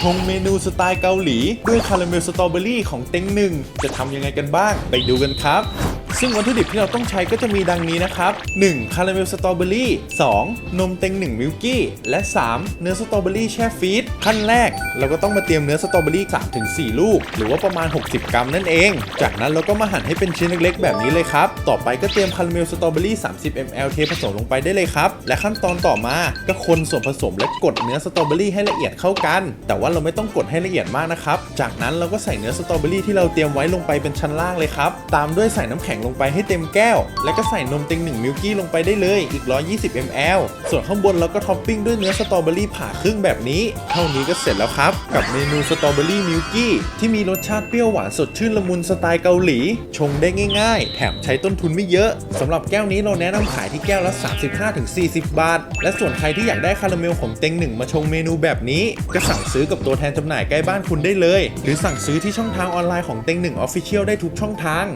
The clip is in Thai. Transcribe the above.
ชงเมนูสไตล์เกาหลี ด้วยคาราเมลสตรอเบอรี่ของเต็งหนึ่งจะทำยังไงกันบ้าง ไปดูกันครับ ซึ่งวัตถุดิบที่เราต้องใช้ก็จะมีดังนี้นะครับ 1. คาราเมลสตรอเบอรี่ 2. นมเต็งหนึ่งมิลกี้ และ 3. เนื้อสตรอเบอรี่แช่ฟรีซขั้นแรก เราก็ต้องมาเตรียมเนื้อสตรอเบอรี่3-4 ลูก หรือว่าประมาณ 60 กรัมนั่นเอง จากนั้นเราก็มาหั่นให้เป็นชิ้นเล็กๆ แบบนี้เลยครับ ต่อไปก็เตรียมคาราเมลสตรอเบอรี่ 30 ml เทผสมลงไปได้เลยครับ และขั้นตอนต่อมาก็คนส่วนผสมและกดเนื้อสตรอเบอรี่ให้ละเอียดเข้ากัน แต่ว่าเราไม่ต้องกดให้ละเอียดมากนะครับ จากนั้นเราก็ใส่เนื้อสตรอเบอรี่ที่เราเตรียมไว้ลงไปเป็นชั้นล่างเลยครับ ตามด้วยใส่น้ำแข็งลงไปให้เต็มแก้ว แล้วก็ใส่นมเต็งหนึ่งมิลกี้ลงไปได้เลยอีก 120 ml ส่วนข้างบนเราก็ท็อปปิ้งด้วยเนื้อสตรอเบอรี่ผ่าครึ่งแบบนี้ เท่านี้ก็เสร็จแล้วครับ กับเมนูสตรอเบอรี่มิลกี้ที่มีรสชาติเปรี้ยวหวานสดชื่นละมุนสไตล์เกาหลี ชงได้ง่ายๆ แถมใช้ต้นทุนไม่เยอะสำหรับแก้วนี้เราแนะนำขายที่แก้วละ 35-40 บาท และส่วนใครที่อยากได้คาราเมลของเต็งหนึ่งมาชงเมนูแบบนี้ ก็สั่งซื้อกับตัวแทนจำหน่ายใกล้บ้านคุณได้เลย หรือสั่งซื้อที่ช่องทางออนไลน์ของเต็งหนึ่งออฟฟิเชียลได้ทุกช่องทาง